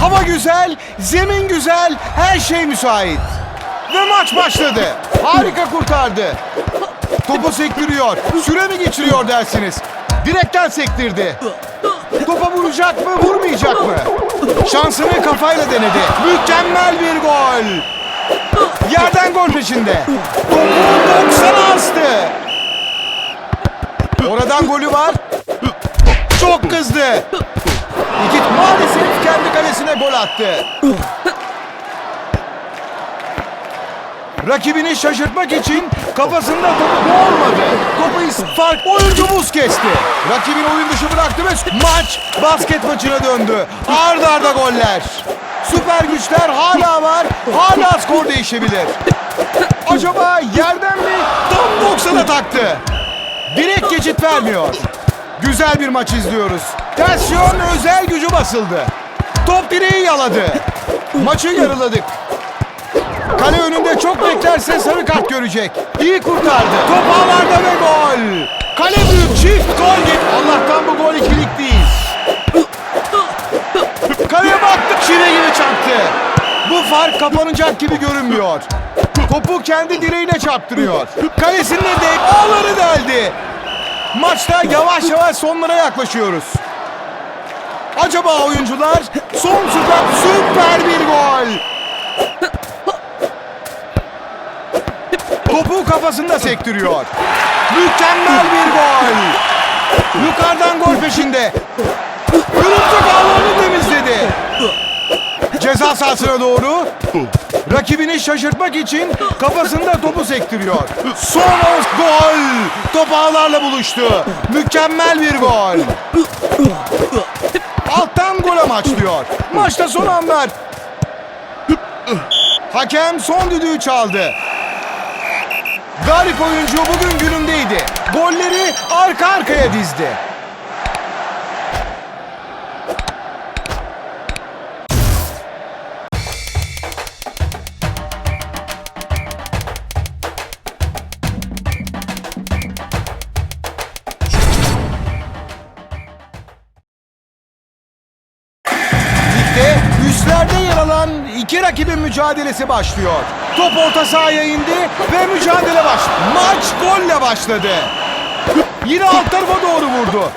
Hava güzel, zemin güzel, her şey müsait. Ve maç başladı. Harika kurtardı. Topu sektiriyor. Süre mi geçiriyor dersiniz? Direkten sektirdi. Topa vuracak mı, vurmayacak mı? Şansını kafayla denedi. Mükemmel bir gol. Yerden gol peşinde. Topu 90'a astı. Oradan golü var. Çok kızdı. İki maalesef kendi kalesine gol attı. Rakibini şaşırtmak için kafasında topu olmadı. Topu fark oyuncu buz kesti. Rakibini oyun dışı bıraktı ve maç basket maçına döndü. Arda arda goller. Süper güçler hala var. Hala skor değişebilir. Acaba yerden mi tam 90'a taktı? Direkt geçit vermiyor. Güzel bir maç izliyoruz. Tersiyon özel gücü basıldı. Top direği yaladı. Maçı yarıladık. Kale önünde çok beklerse sarı kart görecek. İyi kurtardı. Top ağlarda ve gol. Kale büyük çift gol git. Allah'tan bu gol ikilik değil. Kaleye baktı çile gibi çarptı. Bu fark kapanacak gibi görünmüyor. Topu kendi direğine çarptırıyor. Kalesinde de ağları deldi. Maçta yavaş yavaş sonlara yaklaşıyoruz. Acaba oyuncular son süper süper bir gol. Topu kafasında sektiriyor. Mükemmel bir gol. Yukarıdan gol peşinde. Örümcek ağlarını temizledi. Ceza sahasına doğru. Rakibini şaşırtmak için kafasında topu sektiriyor. Son gol. Top ağlarla buluştu. Mükemmel bir gol. Amaçlıyor. Maçta son anlar. Hakem son düdüğü çaldı. Garip oyuncu bugün günündeydi. Golleri arka arkaya dizdi. İki rakibin mücadelesi başlıyor. Top orta sahaya indi ve mücadele baş. Maç golle başladı. Yine alt tarafa doğru vurdu.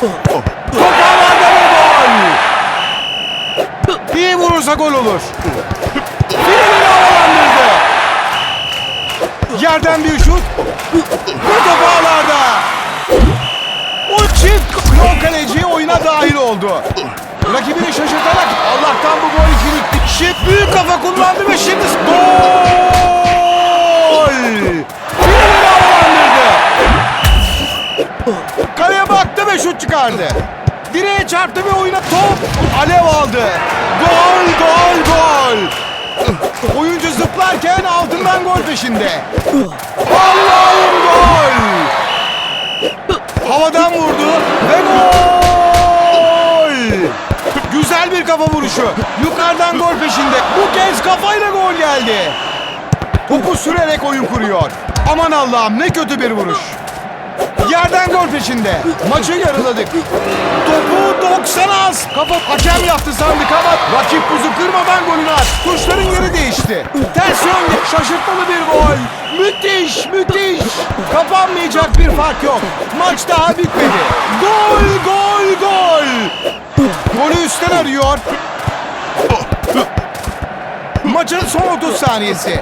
Top ağlarda ve gol. İyi vurursa gol olur. Birini havalandırdı. Yerden bir şut. Ve top ağlarda. O çift kaleci oyuna dahil oldu. Rakibini şaşırtarak Allah'tan bu gol ikilikti. Şif büyük kafa kullandı ve şimdi gol! Birini havalandırdı. Kaleye baktı ve şut çıkardı. Direğe çarptı ve oyuna top alev aldı. Gol, gol, gol. Oyuncu zıplarken altından gol peşinde. Allah'ım gol! Havadan vurdu ve gol! Kafa vuruşu. Yukarıdan gol peşinde. Bu kez kafayla gol geldi. Topu sürerek oyun kuruyor. Aman Allah'ım ne kötü bir vuruş. Yerden gol peşinde. Maçı yarıladık. Topu 90 az. Kafa hakem yaptı sandık ama rakip buzu kırmadan golünü at. Tuşların değişti. Ters yönde şaşırtmalı bir gol. Müthiş, müthiş. Kapanmayacak bir fark yok. Maç daha bitmedi. Gol, gol, gol. Golü üstten arıyor. Maçın son 30 saniyesi.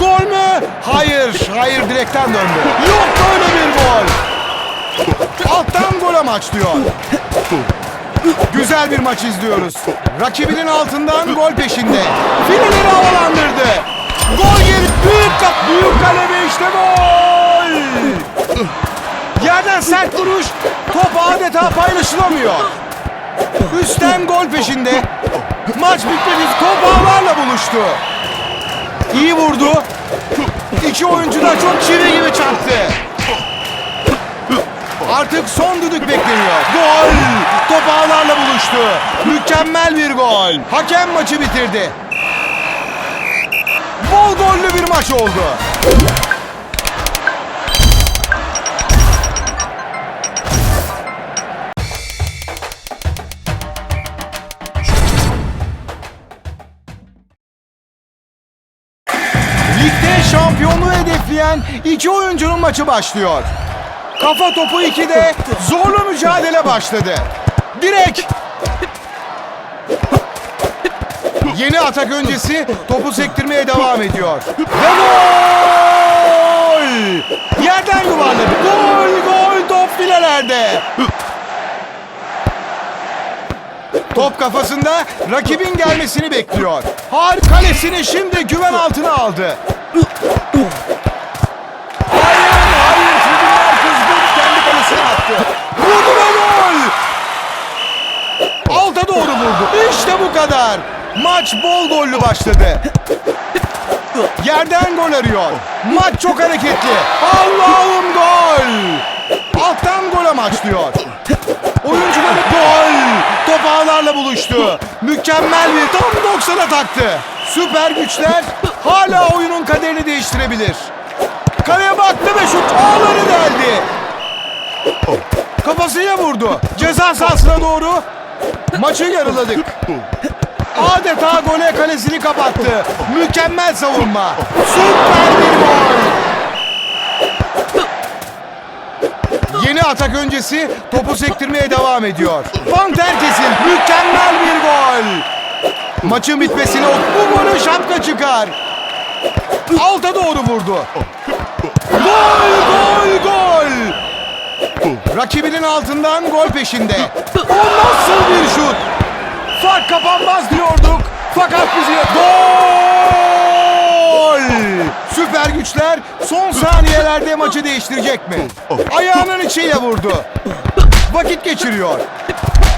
Gol mü? Hayır, hayır direkten döndü. Yok böyle bir gol. Alttan gol amaçlıyor. Güzel bir maç izliyoruz. Rakibinin altından gol peşinde. Fileleri sert vuruş. Top adeta paylaşılamıyor. Üstten gol peşinde. Maç bitmedi. Top ağlarla buluştu. İyi vurdu. İki oyuncu da çok çivi gibi çarptı. Artık son düdük bekleniyor. Gol! Top ağlarla buluştu. Mükemmel bir gol. Hakem maçı bitirdi. Bol gollü bir maç oldu. Şampiyonluğu hedefleyen iki oyuncunun maçı başlıyor. Kafa topu 2'de zorlu mücadele başladı. Direk. Yeni atak öncesi topu sektirmeye devam ediyor. Ve gol! Yerden yuvarladı. Gol, gol, top filelerde. Top kafasında rakibin gelmesini bekliyor. Har kalesini şimdi güven altına aldı. Hayır, hayır. Tribünler kızdı. Kendi kalesine attı. Vurdu ve gol! Alta doğru vurdu. İşte bu kadar. Maç bol gollü başladı. Yerden gol arıyor. Maç çok hareketli. Allah'ım gol! Alttan gol amaçlıyor. Oyuncuları gol! Top ağlarla buluştu. Mükemmel bir tam 90'a taktı. Süper güçler hala kaderini değiştirebilir. Kaleye baktı ve şut ağları deldi. Kafasıyla vurdu. Ceza sahasına doğru. Maçı yarıladık. Adeta gole kalesini kapattı. Mükemmel savunma. Süper bir gol. Yeni atak öncesi topu sektirmeye devam ediyor. Van Terkes'in mükemmel bir gol. Maçın bitmesine bu golü şapka çıkar. Alta doğru vurdu. Gol, gol, gol. Rakibinin altından gol peşinde. O nasıl bir şut? Fark kapanmaz diyorduk. Fakat bizi gol! Süper güçler son saniyelerde maçı değiştirecek mi? Ayağının içiyle vurdu. Vakit geçiriyor.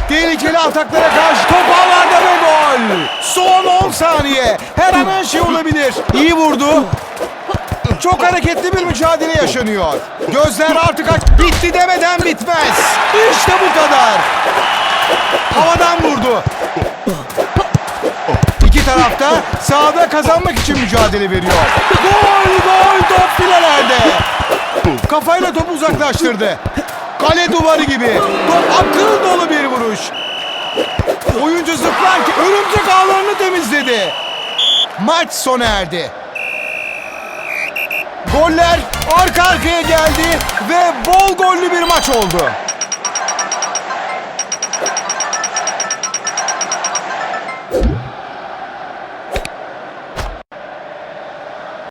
Tehlikeli ataklara karşı top ağlarda ve gol. Son 10 saniye. Her an her şey olabilir. İyi vurdu. Çok hareketli bir mücadele yaşanıyor. Gözler artık aç. Bitti demeden bitmez. İşte bu kadar. Havadan vurdu. İki tarafta sahada kazanmak için mücadele veriyor. Gol gol top filelerde. Kafayla topu uzaklaştırdı. Kale duvarı gibi. Top akıl dolu bir vuruş. Oyuncu zıplarken örümcek ağlarını temizledi. Maç sona erdi. Goller arka arkaya geldi ve bol gollü bir maç oldu.